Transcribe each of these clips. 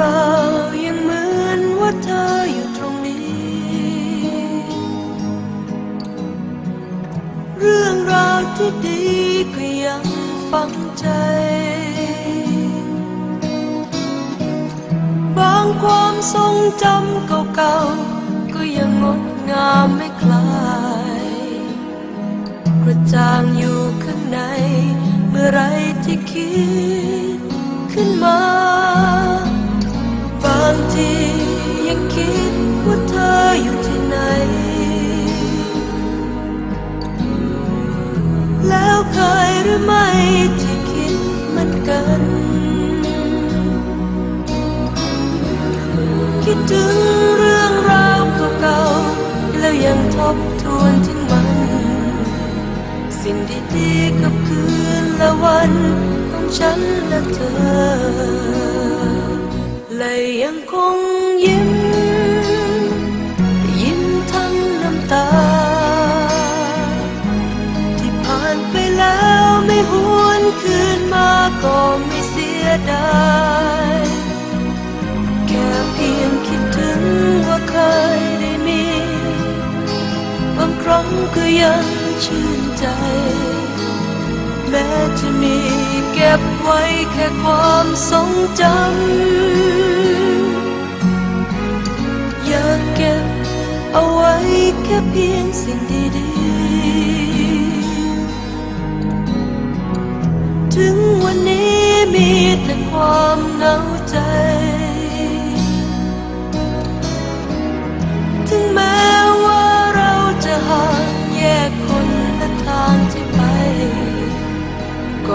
รายังเหมือนว่าเธออยู่ตรงนี้ เรื่องราวที่ดีก็ยังฝังใจ บางความทรงจำเก่าๆ ก็ยังงดงามไม่คลายกระจ่างอยู่ข้างใน เมื่อไรที่คิดขึ้นมา ยังคิดว่าเธออยู่ที่ไหน แล้วเคยหรือไม่ที่คิดมือนกัน คิดถึงเรื่องราวเก่าๆแล้วยังทบทวนถึงมัน สิ่งดีๆกับคืนและวันของฉันและเธอและยังคงยิ้ บางครั้งก็ยังชื่นใจ แม้จะมีเก็บไว้แค่ความทรงจำอยากเก็บเอาไว้แค่เพียงสิ่งดีๆ ถึงวันนี้มีแต่ความเหงาใจ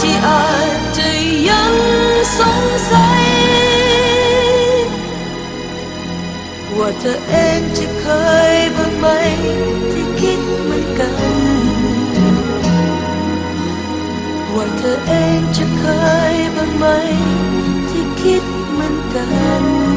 ที่อาจจะยังสงสัยว่าเธอเองจะเคยบ้างไหมที่คิดเหมือนกัน ว่าเธอเองจะเคยบ้างไหมที่คิดเหมือนกัน